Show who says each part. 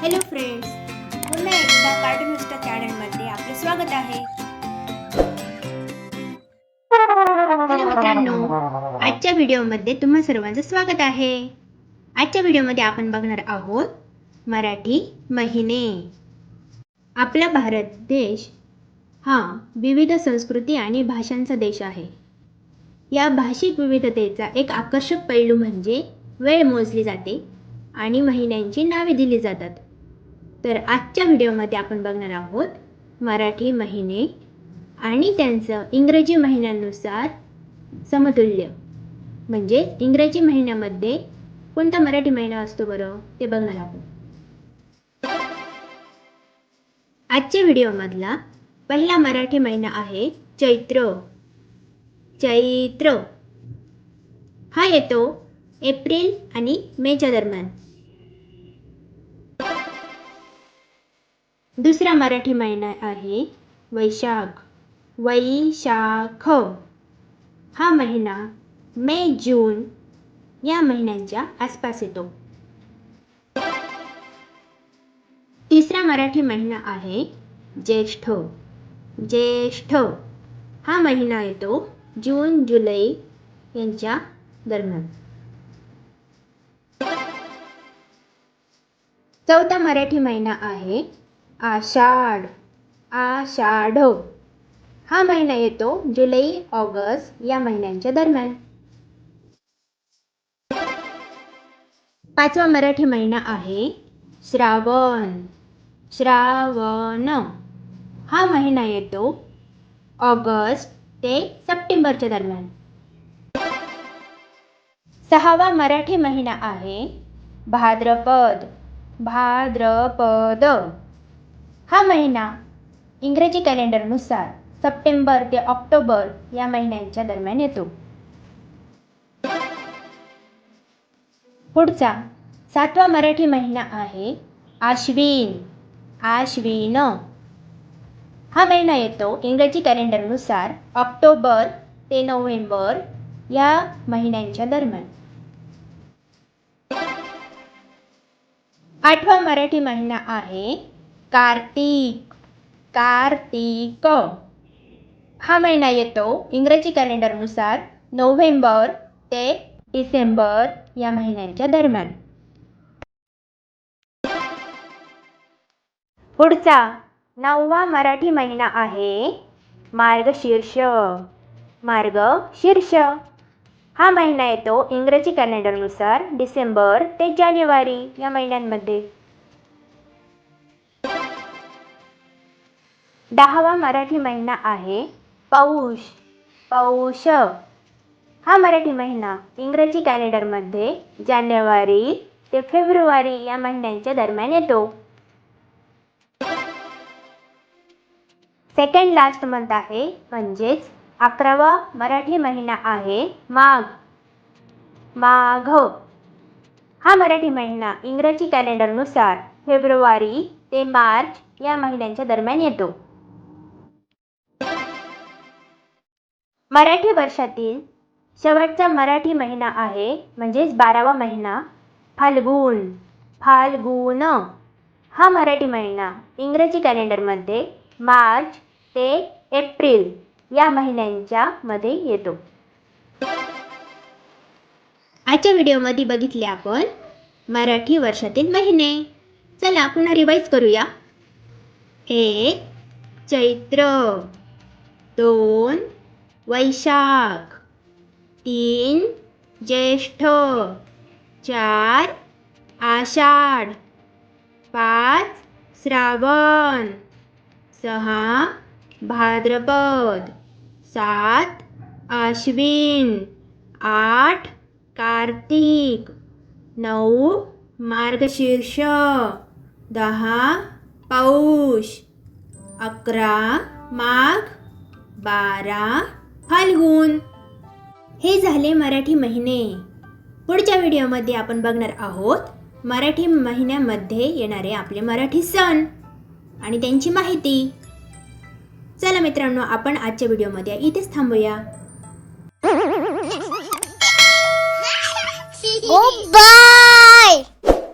Speaker 1: Hello friends पुन्हा एकदा cartoon चॅनलमध्ये आपले स्वागत आहे. हॅलो मित्रांनो आजच्या व्हिडिओमध्ये तुम्हा सर्वांचं स्वागत आहे. आजच्या व्हिडिओमध्ये आपण बघणार आहोत मराठी महिने. आपला भारत देश हा विविध संस्कृती आणि भाषांचा देश आहे. या भाषिक विविधतेचा एक आकर्षक पैलू म्हणजे वेळ मोजली जाते आणि महिन्यांची नावे दिली जातात. तर आजच्या व्हिडिओमध्ये आपण बघणार आहोत मराठी महिने आणि त्यांचं इंग्रजी महिन्यानुसार समतुल्य. म्हणजे इंग्रजी महिन्यामध्ये कोणता मराठी महिना असतो बरं ते बघणार आहोत. आजच्या व्हिडिओमधला पहिला मराठी महिना आहे चैत्र. चैत्र. हा येतो एप्रिल आणि मेच्या दरम्यान. दुसरा मराठी महिना आहे वैशाख. वैशाख. हा महिना मे जून या महिन्यांच्या आसपास येतो. तिसरा मराठी महिना आहे ज्येष्ठ. ज्येष्ठ. हा महिना येतो जून जुलै यांच्या दरम्यान. चौथा मराठी महिना आहे आषाढ आषाढ. हा महिना येतो जुलै ऑगस्ट या महिन्यांच्या दरम्यान. पाचवा मराठी महिना आहे श्रावण श्रावण. हा महिना येतो ऑगस्ट ते सप्टेंबरच्या दरम्यान. सहावा मराठी महिना आहे भाद्रपद भाद्रपद. हा महिना इंग्रजी कॅलेंडरनुसार सप्टेंबर ते ऑक्टोबर या महिन्यांच्या दरम्यान येतो. पुढचा सातवा मराठी महिना आहे आश्विन. आश्विन. हा महिना येतो इंग्रजी कॅलेंडरनुसार ऑक्टोबर ते नोव्हेंबर या महिन्यांच्या दरम्यान. आठवा मराठी महिना आहे कार्तिक कार्तिक. हा महिना येतो. इंग्रजी कॅलेंडरनुसार नोव्हेंबर ते डिसेंबर या महिन्यांच्या दरम्यान. पुढचा नववा मराठी महिना आहे मार्गशीर्ष. मार्गशीर्ष. हा महिना येतो इंग्रजी कॅलेंडरनुसार डिसेंबर ते जानेवारी या महिन्यांमध्ये. दहावा मराठी महिना आहे पौष पौष. हा मराठी महिना इंग्रजी कॅलेंडरमध्ये जानेवारी ते फेब्रुवारी या महिन्यांच्या दरम्यान येतो. सेकंड लास्ट मंथ आहे म्हणजेच अकरावा मराठी महिना आहे माघ. माघ. हा मराठी महिना इंग्रजी कॅलेंडरनुसार फेब्रुवारी ते मार्च या महिन्यांच्या दरम्यान येतो. मराठी वर्षातील शेवटचा मराठी महिना आहे म्हणजेच बारावा महिना फाल्गुन. फाल्गुन. हा मराठी महिना इंग्रजी कॅलेंडरमध्ये मार्च ते एप्रिल या महिन्यांच्या मध्ये येतो. आजच्या व्हिडिओमध्ये बघितले आपण मराठी वर्षातील महिने. चला पुन्हा रिवाईज करूया. एक चैत्र. दोन वैशाख तीन ज्येष्ठ चार आषाढ पाच श्रावण सहा भाद्रपद सात आश्विन आठ कार्तिक नऊ मार्गशीर्ष दहा पौष अकरा माघ बारा फाल्गुन. हे झाले मराठी महिने. पुढच्या व्हिडिओमध्ये आपण बघणार आहोत मराठी महिन्यामध्ये येणारे आपले मराठी सण आणि त्यांची माहिती. चला मित्रांनो आपण आजच्या व्हिडिओमध्ये इथेच थांबूया.